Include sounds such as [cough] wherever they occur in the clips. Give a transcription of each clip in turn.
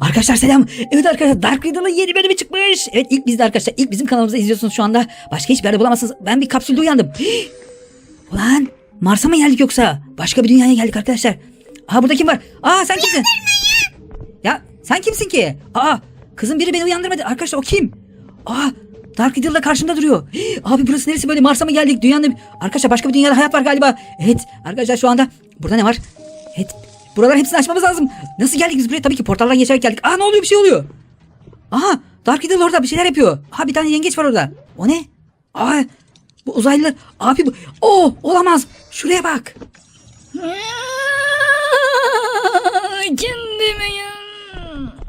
Arkadaşlar selam. Evet arkadaşlar Dark Riddle'ın yeni bölümü çıkmış. Evet ilk bizde arkadaşlar. ilk bizim kanalımızda izliyorsunuz şu anda. Başka hiçbir yerde bulamazsınız. Ben bir kapsülde uyandım. Hii! [gasps] Ulan Mars'a mı geldik yoksa? Başka bir dünyaya geldik arkadaşlar. Aa burada kim var? Aa sen kimsin? Ya sen kimsin ki? Aa kızın biri beni uyandırmadı. Arkadaşlar o kim? Aa Dark Riddle da karşımda duruyor. Hii! [gasps] Abi burası neresi böyle? Mars'a mı geldik? Dünyanın... Arkadaşlar başka bir dünyada hayat var galiba. Evet arkadaşlar şu anda burada ne var? Evet buralar hepsini açmamız lazım. Nasıl geldik biz buraya? Tabii ki portaldan geçerek geldik. Aa ne oluyor bir şey oluyor. Aha Dark Riddle orada bir şeyler yapıyor. Ha bir tane yengeç var orada. O ne? Aa bu uzaylılar. Abi bu. Oo olamaz. Şuraya bak. [laughs] Kendime ya.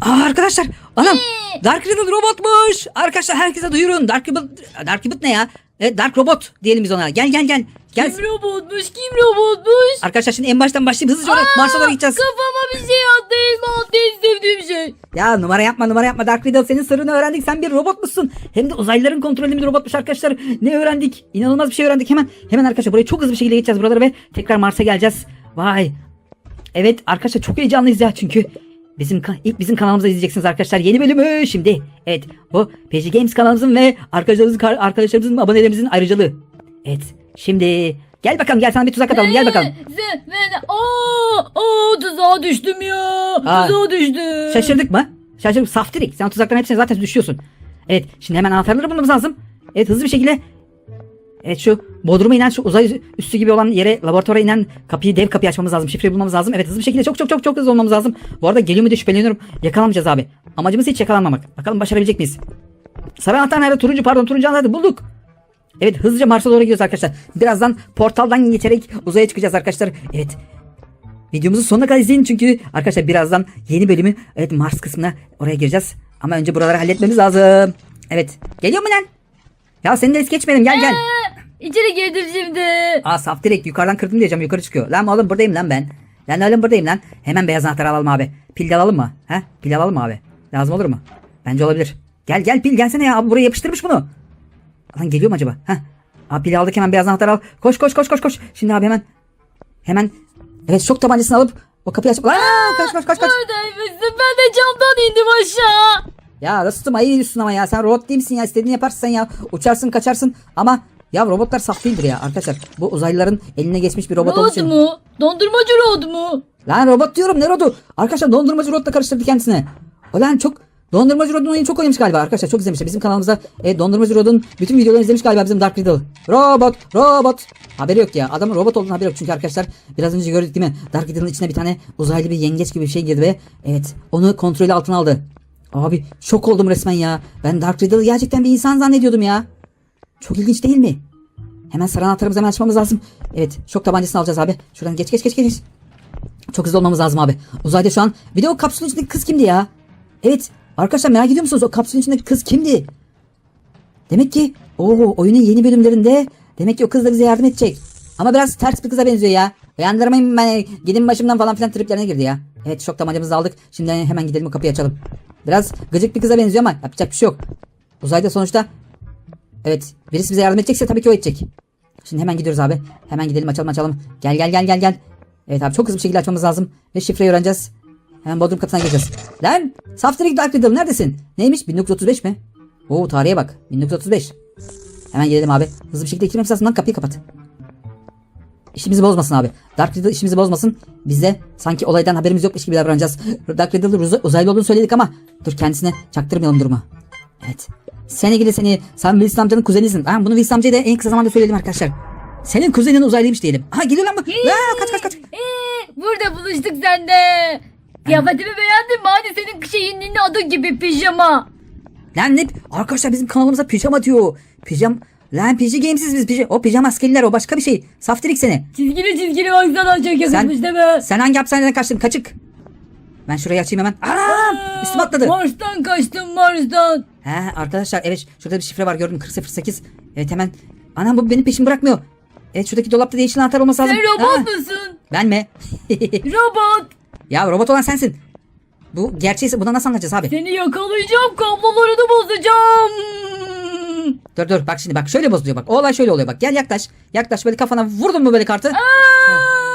Aa arkadaşlar. Anam. Dark Riddle robotmuş. Arkadaşlar herkese duyurun. Dark Riddle. Dark Riddle ne ya? Evet, Dark Robot diyelim biz ona. Gel gel gel. Gel. Kim robotmuş kim robotmuş? Arkadaşlar şimdi en baştan başlayıp hızlıca oraya Mars'a doğru gideceğiz. Kafama bir şey attı elma attı en sevdiğim şey. Ya numara yapma numara yapma Dark Riddle senin sırrını öğrendik sen bir robot musun? Hem de uzaylıların kontrolünde bir robotmuş arkadaşlar. Ne öğrendik? İnanılmaz bir şey öğrendik hemen. Hemen arkadaşlar buraya çok hızlı bir şekilde geçeceğiz buraları ve tekrar Mars'a geleceğiz. Vay. Evet arkadaşlar çok heyecanlıyız ya çünkü bizim ilk bizim kanalımızda izleyeceksiniz arkadaşlar yeni bölümü şimdi. Evet bu PG Games kanalımızın ve arkadaşlarımızın arkadaşlarımızın abonelerimizin ayrıcalığı. Evet şimdi gel bakalım gel sana bir tuzak atalım gel bakalım. Ze, ben, aa, aa, tuzağa düştüm ya. Aa. Tuzağa düştüm. Şaşırdık mı? Şaşırdık. Saftirik. Sen tuzakların hepsine zaten düşüyorsun. Evet. Şimdi hemen anahtarları bulmamız lazım. Evet hızlı bir şekilde. Evet şu bodruma inen şu uzay üstü gibi olan yere laboratuvara inen kapıyı dev kapıyı açmamız lazım. Şifreyi bulmamız lazım. Evet hızlı bir şekilde çok çok çok çok hızlı olmamız lazım. Bu arada geliyor mu diye şüpheleniyorum. Yakalanmayacağız abi. Amacımız hiç yakalanmamak. Bakalım başarabilecek miyiz? Sarı anahtar nerede? Turuncu pardon turuncu anahtarı bulduk. Evet hızlıca Mars'a doğru gidiyoruz arkadaşlar. Birazdan portaldan geçerek uzaya çıkacağız arkadaşlar. Evet Videomuzu sonuna kadar izleyin çünkü arkadaşlar birazdan yeni bölümü evet Mars kısmına oraya gireceğiz. Ama önce buraları halletmemiz lazım. Evet. Geliyor mu lan? Ya seni de es geçmedim gel gel. İçeri girdim şimdi. Aa saf direkt yukarıdan kırdım diyeceğim yukarı çıkıyor. Lan oğlum buradayım lan ben. Lan oğlum buradayım lan. Hemen beyaz anahtarı alalım abi. Pil alalım mı? He? Pil alalım mı abi? Lazım olur mu? Bence olabilir. Gel gel pil gelsene ya abi buraya yapıştırmış bunu. Lan geliyor mu acaba? Heh. Abi pili aldık hemen beyaz anahtarı al. Koş koş koş koş koş. Şimdi abi hemen hemen evet şok tabancasını alıp o kapıyı açıp Aa, kaç kaç kaç kaç. Neredeymişsin ben de camdan indim aşağı. Ya dostum ayı yiyorsun ama ya sen robot değil misin ya istediğini yaparsın sen ya uçarsın kaçarsın ama ya robotlar saf değildir ya arkadaşlar bu uzaylıların eline geçmiş bir robot olduğu Rod için. mu? Dondurmacı Rod mu? Lan robot diyorum ne rodu arkadaşlar dondurmacı robotla karıştırdı kendisine. O lan çok dondurmacı rodun oyunu çok oynamış galiba arkadaşlar çok izlemişler bizim kanalımızda e, dondurmacı rodun bütün videolarını izlemiş galiba bizim Dark Riddle. Robot robot haberi yok ya adamın robot olduğunu haberi yok çünkü arkadaşlar biraz önce gördük değil mi Dark Riddle'ın içine bir tane uzaylı bir yengeç gibi bir şey girdi ve evet onu kontrolü altına aldı. Abi şok oldum resmen ya. Ben Dark Riddle'ı gerçekten bir insan zannediyordum ya. Çok ilginç değil mi? Hemen sarı anahtarımızı hemen açmamız lazım. Evet şok tabancasını alacağız abi. Şuradan geç geç geç geç. Çok hızlı olmamız lazım abi. Uzayda şu an. Bir de o kapsülün içindeki kız kimdi ya? Evet arkadaşlar merak ediyor musunuz o kapsülün içindeki kız kimdi? Demek ki o oyunun yeni bölümlerinde demek ki o kız da bize yardım edecek. Ama biraz ters bir kıza benziyor ya. Uyandırmayın beni. Gidin başımdan falan filan triplerine girdi ya. Evet şok tabancamızı aldık. Şimdi hemen gidelim o kapıyı açalım. Biraz gıcık bir kıza benziyor ama yapacak bir şey yok. Uzayda sonuçta Evet birisi bize yardım edecekse tabii ki o edecek. Şimdi hemen gidiyoruz abi. Hemen gidelim açalım açalım. Gel gel gel gel gel. Evet abi çok hızlı bir şekilde açmamız lazım. Ve şifreyi öğreneceğiz. Hemen bodrum katına gireceğiz. Lan Saftirik Dark Riddle neredesin? Neymiş 1935 mi? Oo tarihe bak 1935. Hemen gelelim abi. Hızlı bir şekilde lazım lan kapıyı kapat. İşimizi bozmasın abi. Dark Riddle işimizi bozmasın. Biz de sanki olaydan haberimiz yokmuş gibi davranacağız. Dark Riddle uz- uzaylı olduğunu söyledik ama dur kendisine çaktırmayalım durumu. Evet. Sen ilgili seni sen Wilson amcanın kuzenisin. Ha, bunu Wilson amcaya da en kısa zamanda söyledim arkadaşlar. Senin kuzenin uzaylıymış diyelim. Ha geliyor lan bu. Aa, kaç kaç kaç. Ee, burada buluştuk sende. Kıyafetimi beğendin mi? Hadi senin şeyinin adı gibi pijama. Lan ne? Arkadaşlar bizim kanalımıza pijama diyor. Pijam. Lan PG Games'iz biz. Pijama. O pijama askeriler o başka bir şey. Saftirik seni. Çizgili çizgili baksana çok yakışmış değil mi? Sen hangi hapishaneden kaçtın? Kaçık. Ben şurayı açayım hemen. Aa, üstüme atladı. Mars'tan kaçtım Mars'tan. He arkadaşlar evet şurada bir şifre var gördüm 4008. Evet hemen. Anam bu benim peşimi bırakmıyor. Evet şuradaki dolapta değişik anahtar olması lazım. Sen robot Ha, musun? Ben mi? [laughs] Robot. Ya robot olan sensin. Bu gerçeği buna nasıl anlatacağız abi? Seni yakalayacağım kablolarını bozacağım. Dur dur bak şimdi bak şöyle bozuluyor bak. O olay şöyle oluyor bak. Gel yaklaş. Yaklaş böyle kafana vurdun mu böyle kartı?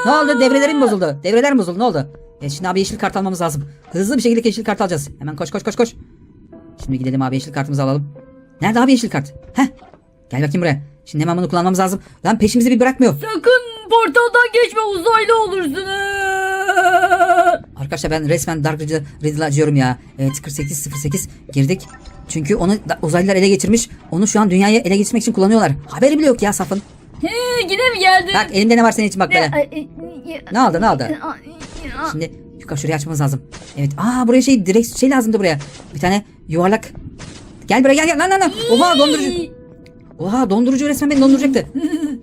Ne oldu? Devrelerin bozuldu. Devreler mi bozuldu? Ne oldu? Evet şimdi abi yeşil kart almamız lazım. Hızlı bir şekilde yeşil kart alacağız. Hemen koş koş koş koş. Şimdi gidelim abi yeşil kartımızı alalım. Nerede abi yeşil kart? Heh. Gel bakayım buraya. Şimdi hemen bunu kullanmamız lazım. Lan peşimizi bir bırakmıyor. Sakın portaldan geçme uzaylı olursun. Arkadaşlar ben resmen Dark Riddle, acıyorum ya. Evet 4808 girdik. Çünkü onu da- uzaylılar ele geçirmiş. Onu şu an dünyayı ele geçirmek için kullanıyorlar. Haberi bile yok ya Saf'ın. He, yine mi geldin? Bak elimde ne var senin için bak böyle. Ne oldu ne oldu? Şimdi yukarı şuraya açmamız lazım. Evet. Aa buraya şey direkt şey lazımdı buraya. Bir tane yuvarlak. Gel buraya gel gel. Lan lan lan. Oha dondurucu. Oha dondurucu resmen beni donduracaktı.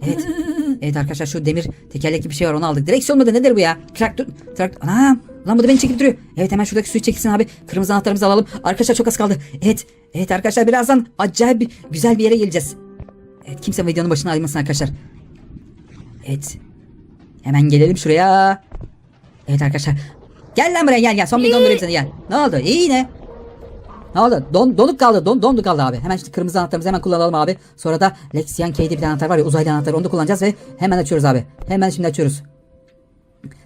Evet. [laughs] Evet arkadaşlar şu demir tekerlek gibi bir şey var onu aldık. Direksiyon mudur nedir bu ya? Traktör. Traktör. Anam. Lan bu da beni çekip duruyor. Evet hemen şuradaki suyu çekilsin abi. Kırmızı anahtarımızı alalım. Arkadaşlar çok az kaldı. Evet. Evet arkadaşlar birazdan acayip bir güzel bir yere geleceğiz. Evet kimse videonun başına ayrılmasın arkadaşlar. Evet. Hemen gelelim şuraya. Evet arkadaşlar. Gel lan buraya gel gel. Son bir dondurayım seni gel. Ne oldu? İyi yine. Ne oldu? Don, donuk kaldı. Don, dondu kaldı abi. Hemen işte kırmızı anahtarımızı hemen kullanalım abi. Sonra da Lexian K'de bir anahtar var ya uzaylı anahtar onu da kullanacağız ve hemen açıyoruz abi. Hemen şimdi açıyoruz.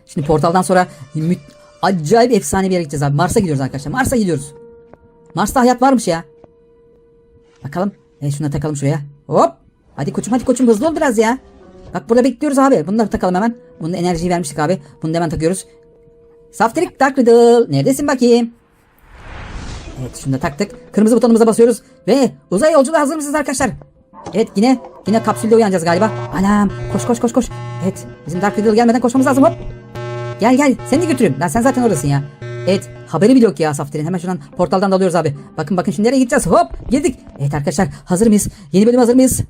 Şimdi portaldan sonra acayip efsane bir yere gideceğiz abi. Mars'a gidiyoruz arkadaşlar. Mars'a gidiyoruz. Mars'ta hayat varmış ya. Bakalım. Evet şunu da takalım şuraya. Hop. Hadi koçum hadi koçum hızlı ol biraz ya. Bak burada bekliyoruz abi. Bunu da takalım hemen. Bunun enerjiyi vermiştik abi. Bunu da hemen takıyoruz. Saftirik Dark Riddle. Neredesin bakayım? Evet şunu da taktık. Kırmızı butonumuza basıyoruz. Ve uzay yolculuğu hazır mısınız arkadaşlar? Evet yine yine kapsülde uyanacağız galiba. Anam koş koş koş koş. Evet bizim Dark Riddle gelmeden koşmamız lazım hop. Gel gel seni de götüreyim. Lan sen zaten oradasın ya. Evet haberi bile yok ya Saftir'in. Hemen şuradan portaldan dalıyoruz abi. Bakın bakın şimdi nereye gideceğiz hop girdik. Evet arkadaşlar hazır mıyız? Yeni bölüm hazır mıyız?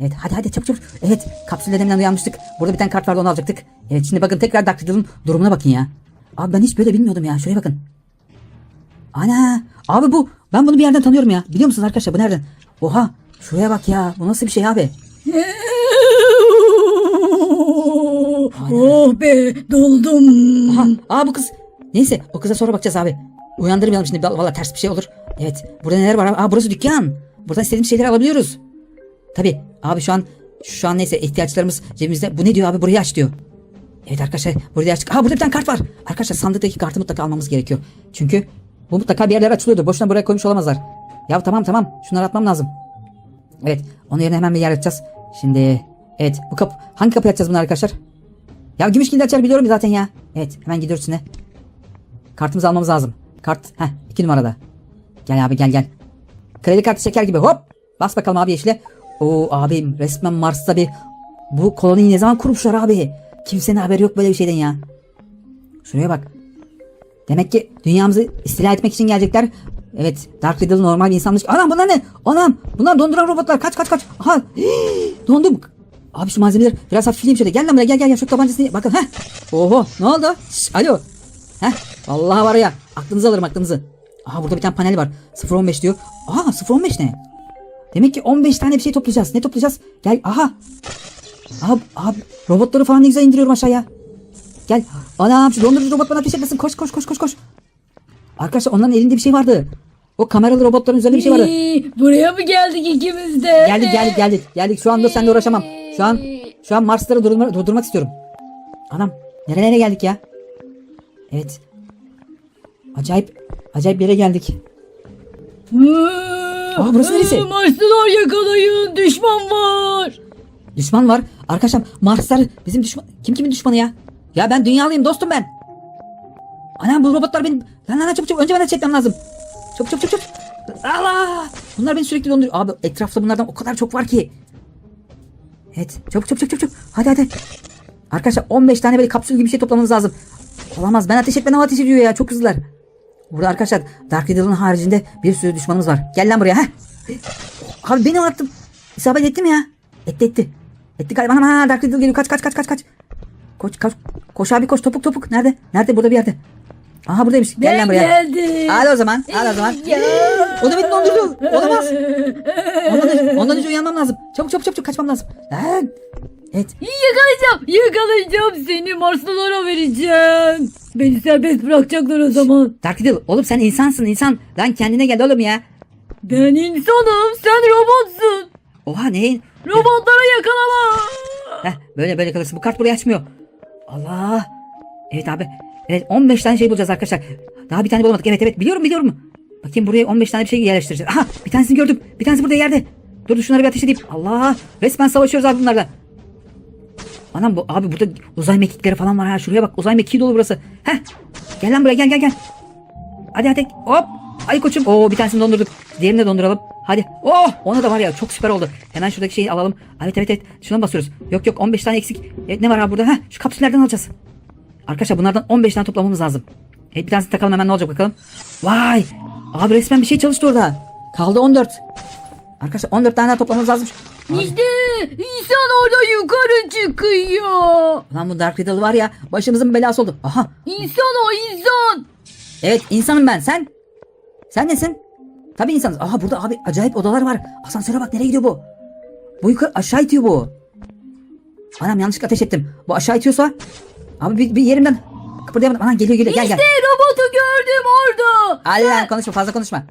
Evet hadi hadi çabuk çabuk. Evet kapsülde deminden uyanmıştık. Burada bir tane kart vardı onu alacaktık. Evet şimdi bakın tekrar Riddle'ın durumuna bakın ya. Abi ben hiç böyle bilmiyordum ya. Şuraya bakın. Ana abi bu ben bunu bir yerden tanıyorum ya. Biliyor musunuz arkadaşlar bu nereden? Oha şuraya bak ya. Bu nasıl bir şey abi? Oh be doldum. Aha, aa bu kız. Neyse o kıza sonra bakacağız abi. Uyandırmayalım şimdi valla ters bir şey olur. Evet burada neler var abi? Aa burası dükkan. Buradan istediğimiz şeyleri alabiliyoruz. Tabi abi şu an şu an neyse ihtiyaçlarımız cebimizde. Bu ne diyor abi burayı aç diyor. Evet arkadaşlar burayı açtık. Ha burada bir tane kart var. Arkadaşlar sandıktaki kartı mutlaka almamız gerekiyor. Çünkü bu mutlaka bir yerlere açılıyordur. Boşuna buraya koymuş olamazlar. Ya tamam tamam şunları atmam lazım. Evet onun yerine hemen bir yer açacağız. Şimdi evet bu kapı hangi kapıyı açacağız bunlar arkadaşlar? Ya gümüş kilidi açar biliyorum zaten ya. Evet hemen gidiyoruz şimdi. Kartımızı almamız lazım. Kart heh iki numarada. Gel abi gel gel. Kredi kartı çeker gibi hop. Bas bakalım abi yeşile. Oo abim resmen Mars'ta bir bu koloniyi ne zaman kurmuşlar abi? Kimsenin haberi yok böyle bir şeyden ya. Şuraya bak. Demek ki dünyamızı istila etmek için gelecekler. Evet Dark Riddle normal bir insanmış. Anam bunlar ne? Anam bunlar donduran robotlar. Kaç kaç kaç. Aha hii, [gasps] dondum. Abi şu malzemeleri biraz hafifleyeyim şöyle. Gel lan buraya gel gel. gel. Şu tabancasını bakın. Heh. Oho ne oldu? Şş, alo. Heh. Vallahi var ya. Aklınızı alırım aklınızı. Aha burada bir tane panel var. 0.15 diyor. Aa 0.15 ne? Demek ki 15 tane bir şey toplayacağız. Ne toplayacağız? Gel aha. Abi, abi robotları falan ne güzel indiriyorum aşağıya. Gel. Anam şu dondurucu robot bana ateş etmesin. Koş koş koş koş koş. Arkadaşlar onların elinde bir şey vardı. O kameralı robotların üzerinde bir şey vardı. Buraya mı geldik ikimiz de? Geldik geldik geldik. Geldik şu anda seninle uğraşamam. Şu an şu an Mars'ları durdurma, durdurmak istiyorum. Anam nerelere geldik ya? Evet. Acayip acayip bir yere geldik. Aa, burası neresi? Marslılar yakalayın düşman var. Düşman var. Arkadaşlar Marslar bizim düşman. Kim kimin düşmanı ya? Ya ben dünyalıyım dostum ben. Anam bu robotlar benim. Lan lan çabuk çabuk. Önce bana çekmem lazım. Çabuk çabuk. çabuk. Allah! Bunlar beni sürekli donduruyor. Abi etrafta bunlardan o kadar çok var ki. Evet. Çabuk çabuk çabuk çabuk. Hadi hadi. Arkadaşlar 15 tane böyle kapsül gibi bir şey toplamamız lazım. Olamaz. Ben ateş etmeden o ateş ediyor ya. Çok hızlılar. Burada arkadaşlar Dark Riddle'ın haricinde bir sürü düşmanımız var. Gel lan buraya. Heh. Abi beni attım. İsabet etti mi ya? Etti etti. Etti galiba. Anam ha Dark Riddle geliyor. Kaç kaç kaç kaç kaç. Koş koş. Koş abi koş. Topuk topuk. Nerede? Nerede? Burada bir yerde. Aha buradaymış. Gel Ben lan buraya. geldim. Al o zaman. Al o zaman. Ya. O da beni dondurdu. Olamaz. Ondan önce, ondan önce uyanmam lazım. Çabuk çabuk çabuk çabuk kaçmam lazım. Lan. Evet. Yakalayacağım. Yakalayacağım seni Marslılara vereceğim. Beni serbest bırakacaklar o zaman. Dark Riddle oğlum sen insansın insan. Lan kendine gel oğlum ya. Ben insanım sen robotsun. Oha ne? Robotlara yakalama. Heh, böyle böyle kalırsın. Bu kart burayı açmıyor. Allah. Evet abi. Evet 15 tane şey bulacağız arkadaşlar. Daha bir tane bulamadık. Evet evet biliyorum biliyorum. Bakayım buraya 15 tane bir şey yerleştireceğiz. Aha bir tanesini gördüm. Bir tanesi burada yerde. Dur dur şunları bir ateş edeyim. Allah resmen savaşıyoruz abi bunlarla. Anam bu abi burada uzay mekikleri falan var ha. Şuraya bak uzay mekiği dolu burası. Heh. Gel lan buraya gel gel gel. Hadi hadi hop. Ay koçum. Oo bir tanesini dondurduk. Diğerini de donduralım. Hadi. Oh onu da var ya çok süper oldu. Hemen şuradaki şeyi alalım. Evet evet evet. Şuna basıyoruz. Yok yok 15 tane eksik. Evet ne var abi burada? Heh şu kapsüllerden alacağız. Arkadaşlar bunlardan 15 tane toplamamız lazım. Evet bir tanesini takalım hemen ne olacak bakalım. Vay. Abi resmen bir şey çalıştı orada. Kaldı 14. Arkadaşlar 14 tane daha toplamamız lazım. İşte insan orada yukarı çıkıyor. Lan bu Dark Riddle var ya başımızın belası oldu. Aha. İnsan o insan. Evet insanım ben. Sen? Sen nesin? Tabii insanız. Aha burada abi acayip odalar var. Asansöre bak nereye gidiyor bu? Bu yukarı aşağı itiyor bu. Anam yanlışlıkla ateş ettim. Bu aşağı itiyorsa. Abi bir, bir yerimden kıpırdayamadım. Anam geliyor geliyor gel gel. İşte robotu gördüm orada. Allah konuşma fazla konuşma.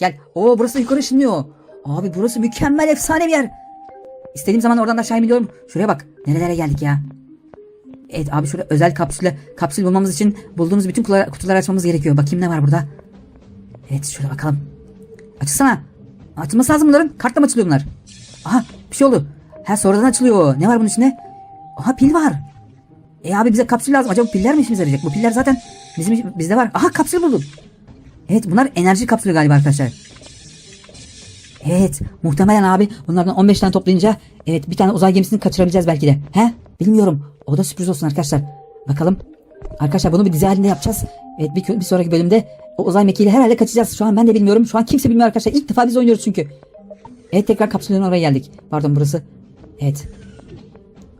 Gel. Oo burası yukarı ışınlıyor. Abi burası mükemmel efsane bir yer. İstediğim zaman oradan da aşağı iniyorum. Şuraya bak. Nerelere geldik ya. Evet abi şurada özel kapsüle kapsül bulmamız için bulduğumuz bütün kutuları, kutuları açmamız gerekiyor. Bakayım ne var burada. Evet şöyle bakalım. Açılsana. Açılması lazım bunların. Kartla mı açılıyor bunlar? Aha bir şey oldu. Ha sonradan açılıyor. Ne var bunun içinde? Aha pil var. E abi bize kapsül lazım. Acaba piller mi işimize yarayacak? Bu piller zaten bizim bizde var. Aha kapsül buldum. Evet bunlar enerji kapsülü galiba arkadaşlar. Evet muhtemelen abi bunlardan 15 tane toplayınca evet bir tane uzay gemisini kaçırabileceğiz belki de. He? Bilmiyorum. O da sürpriz olsun arkadaşlar. Bakalım. Arkadaşlar bunu bir dizi halinde yapacağız. Evet bir, bir sonraki bölümde o uzay mekiğiyle herhalde kaçacağız. Şu an ben de bilmiyorum. Şu an kimse bilmiyor arkadaşlar. İlk defa biz oynuyoruz çünkü. Evet tekrar kapsülün oraya geldik. Pardon burası. Evet.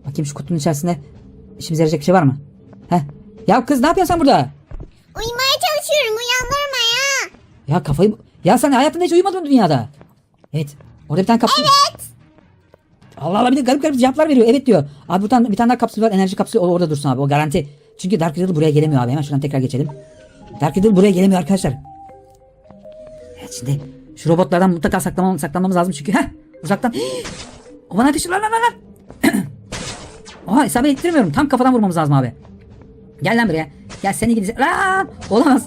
Bakayım şu kutunun içerisinde işimize yarayacak bir şey var mı? He? Ya kız ne yapıyorsun sen burada? Uyumaya çalışıyorum uyandırma ya. Ya kafayı... Ya sen hayatında hiç uyumadın mı dünyada? Evet. Orada bir tane kapsül. Evet. Allah Allah bir de garip garip cevaplar veriyor. Evet diyor. Abi buradan bir tane daha kapsül var. Enerji kapsülü o orada dursun abi. O garanti. Çünkü Dark Riddle buraya gelemiyor abi. Hemen şuradan tekrar geçelim. Dark Riddle buraya gelemiyor arkadaşlar. Evet şimdi şu robotlardan mutlaka saklamam, saklanmamız lazım çünkü. Heh, uzaktan. [gasps] o bana ateş lan lan lan lan. Oha isabet ettiremiyorum. Tam kafadan vurmamız lazım abi. Gel lan buraya. Gel seni gideceğim. Lan! Olamaz.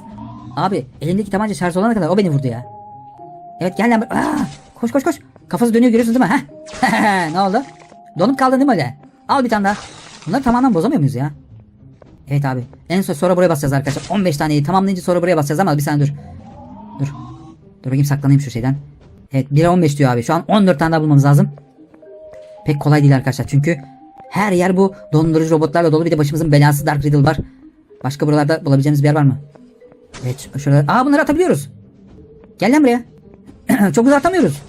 Abi elimdeki tabanca şarj olana kadar o beni vurdu ya. Evet gel lan. Aa, koş koş koş. Kafası dönüyor görüyorsun değil mi? Heh. [laughs] ne oldu? Donup kaldın değil mi öyle? Al bir tane daha. Bunları tamamen bozamıyor muyuz ya? Evet abi. En son sonra buraya basacağız arkadaşlar. 15 taneyi tamamlayınca sonra buraya basacağız ama bir saniye dur. Dur. Dur bakayım saklanayım şu şeyden. Evet 1'e 15 diyor abi. Şu an 14 tane daha bulmamız lazım. Pek kolay değil arkadaşlar çünkü her yer bu dondurucu robotlarla dolu bir de başımızın belası Dark Riddle var. Başka buralarda bulabileceğimiz bir yer var mı? Evet şurada. Aa bunları atabiliyoruz. Gel lan buraya. [clears throat] Çok uzak atamıyoruz.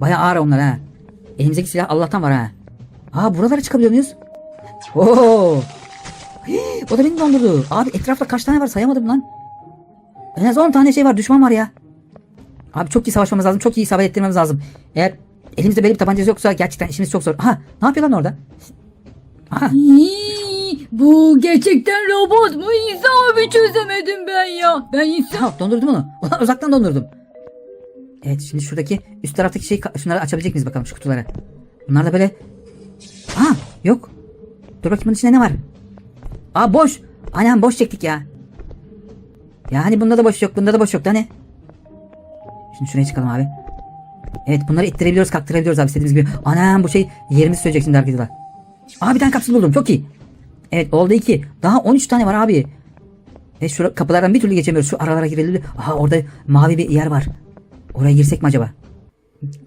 Baya ağır onlar ha. Elimizdeki silah Allah'tan var ha. Aa buralara çıkabiliyor muyuz? Oo. [gasps] O da beni dondurdu. Abi etrafta kaç tane var sayamadım lan. En az 10 tane şey var düşman var ya. Abi çok iyi savaşmamız lazım. Çok iyi isabet ettirmemiz lazım. Eğer elimizde belli bir tabancası yoksa gerçekten işimiz çok zor. Aha ne yapıyor lan orada? Aha. İyi, bu gerçekten robot mu insan abi çözemedim ben ya. Ben insan. Ha, dondurdum onu. Ulan uzaktan dondurdum. Evet şimdi şuradaki üst taraftaki şeyi şunları açabilecek miyiz bakalım şu kutuları. Bunlar da böyle. Ha yok. Dur bakayım bunun içinde ne var? Aa boş. Anam boş çektik ya. Ya hani bunda da boş yok bunda da boş yok da ne? Şimdi şuraya çıkalım abi. Evet bunları ittirebiliyoruz kalktırabiliyoruz abi istediğimiz gibi. Anam bu şey yerimizi söyleyecek şimdi arkadaşlar. Aa bir tane kapsül buldum çok iyi. Evet oldu iki. Daha 13 tane var abi. Ve şu kapılardan bir türlü geçemiyoruz. Şu aralara girelim. Aha orada mavi bir yer var. Oraya girsek mi acaba?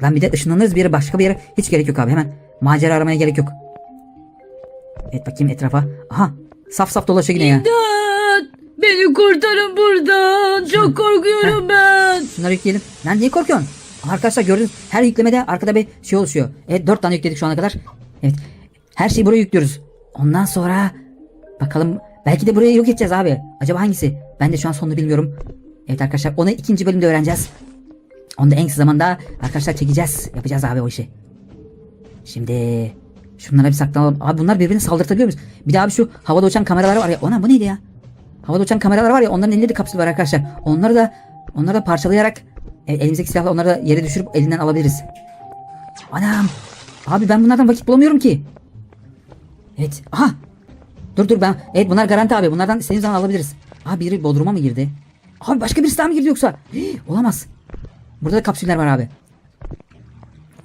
Lan bir de ışınlanırız bir yere başka bir yere. Hiç gerek yok abi hemen. Macera aramaya gerek yok. Evet bakayım etrafa. Aha saf saf dolaşıyor yine ya. İmdat! Beni kurtarın buradan. Çok korkuyorum ben. Şunları yükleyelim. Lan niye korkuyorsun? Arkadaşlar gördünüz her yüklemede arkada bir şey oluşuyor. Evet dört tane yükledik şu ana kadar. Evet her şeyi buraya yüklüyoruz. Ondan sonra bakalım belki de burayı yok edeceğiz abi. Acaba hangisi? Ben de şu an sonunu bilmiyorum. Evet arkadaşlar onu ikinci bölümde öğreneceğiz. Onu da en kısa zamanda arkadaşlar çekeceğiz. Yapacağız abi o işi. Şimdi şunlara bir saklanalım. Abi bunlar birbirini saldırtabiliyor muyuz? Bir de abi şu havada uçan kameralar var ya. Ona bu neydi ya? Havada uçan kameralar var ya onların elinde de kapsül var arkadaşlar. Onları da onları da parçalayarak elimizdeki silahla onları da yere düşürüp elinden alabiliriz. Anam. Abi ben bunlardan vakit bulamıyorum ki. Evet. Aha. Dur dur ben. Evet bunlar garanti abi. Bunlardan istediğimiz zaman alabiliriz. Abi biri bodruma mı girdi? Abi başka birisi daha mı girdi yoksa? Hii, olamaz. Burada da kapsüller var abi.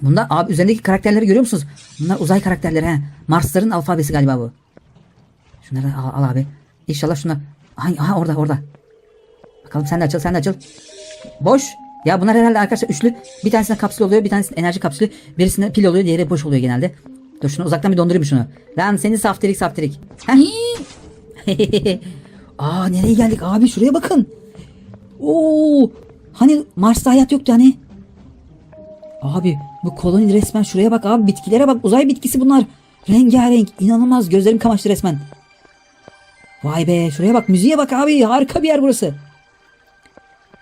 Bunda abi üzerindeki karakterleri görüyor musunuz? Bunlar uzay karakterleri he. Marsların alfabesi galiba bu. Şunları al, al abi. İnşallah şunlar. Aha, aha orada orada. Bakalım sen de açıl sen de açıl. Boş. Ya bunlar herhalde arkadaşlar üçlü. Bir tanesinde kapsül oluyor, bir tanesinde enerji kapsülü, birisinde pil oluyor, diğeri boş oluyor genelde. Dur şunu uzaktan bir dondurayım şunu. Lan seni saftirik saftirik. [laughs] Aa nereye geldik abi şuraya bakın. Oo hani Mars'ta hayat yoktu hani. Abi bu koloni resmen şuraya bak abi bitkilere bak uzay bitkisi bunlar. Rengarenk inanılmaz gözlerim kamaştı resmen. Vay be şuraya bak müziğe bak abi harika bir yer burası.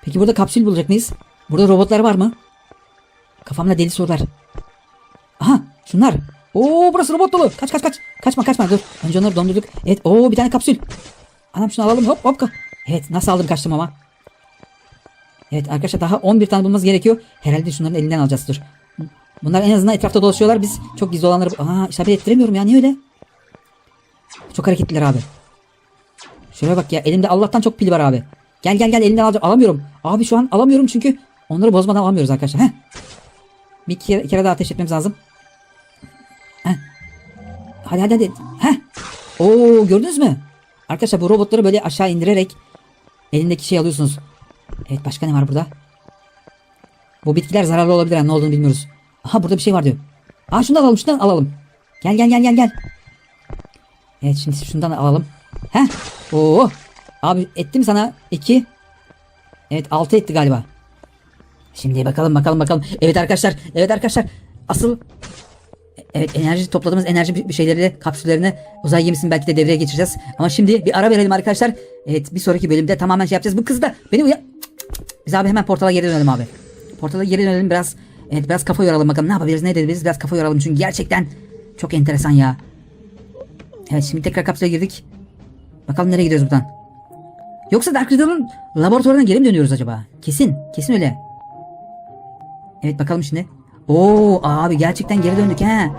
Peki burada kapsül bulacak mıyız? Burada robotlar var mı? Kafamda deli sorular. Aha şunlar. Oo burası robot dolu. Kaç kaç kaç. Kaçma kaçma dur. Önce onları dondurduk. Evet oo bir tane kapsül. Anam şunu alalım hop hop. Evet nasıl aldım kaçtım ama. Evet arkadaşlar daha 11 tane bulmamız gerekiyor. Herhalde şunların elinden alacağız dur. Bunlar en azından etrafta dolaşıyorlar. Biz çok gizli olanları... Aa isabet ettiremiyorum ya niye öyle? Çok hareketliler abi. Şuraya bak ya elimde Allah'tan çok pil var abi. Gel gel gel elinden alacağım. Alamıyorum. Abi şu an alamıyorum çünkü onları bozmadan alamıyoruz arkadaşlar. Heh. Bir kere, kere daha ateş etmemiz lazım. Heh. Hadi hadi hadi. Heh. Oo gördünüz mü? Arkadaşlar bu robotları böyle aşağı indirerek elindeki şey alıyorsunuz. Evet başka ne var burada? Bu bitkiler zararlı olabilir ha, ne olduğunu bilmiyoruz. Aha burada bir şey var diyor. Aa şundan alalım şundan alalım. Gel gel gel gel gel. Evet şimdi şundan alalım. Heh. Oo. Abi ettim sana 2. Evet 6 etti galiba. Şimdi bakalım bakalım bakalım. Evet arkadaşlar. Evet arkadaşlar. Asıl Evet enerji topladığımız enerji bir- şeyleri kapsüllerini uzay gemisini belki de devreye geçireceğiz. Ama şimdi bir ara verelim arkadaşlar. Evet bir sonraki bölümde tamamen şey yapacağız. Bu kız da beni uya... Biz abi hemen portala geri dönelim abi. Portala geri dönelim biraz. Evet biraz kafa yoralım bakalım ne yapabiliriz ne edebiliriz biraz kafa yoralım çünkü gerçekten çok enteresan ya. Evet şimdi tekrar kapsüle girdik. Bakalım nereye gidiyoruz buradan. Yoksa Dark Riddle'ın laboratuvarına geri mi dönüyoruz acaba? Kesin kesin öyle. Evet bakalım şimdi. Oo abi gerçekten geri döndük he.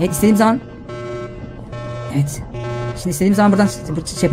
Evet istediğim zaman Evet. Şimdi istediğim zaman buradan şey yapabiliriz.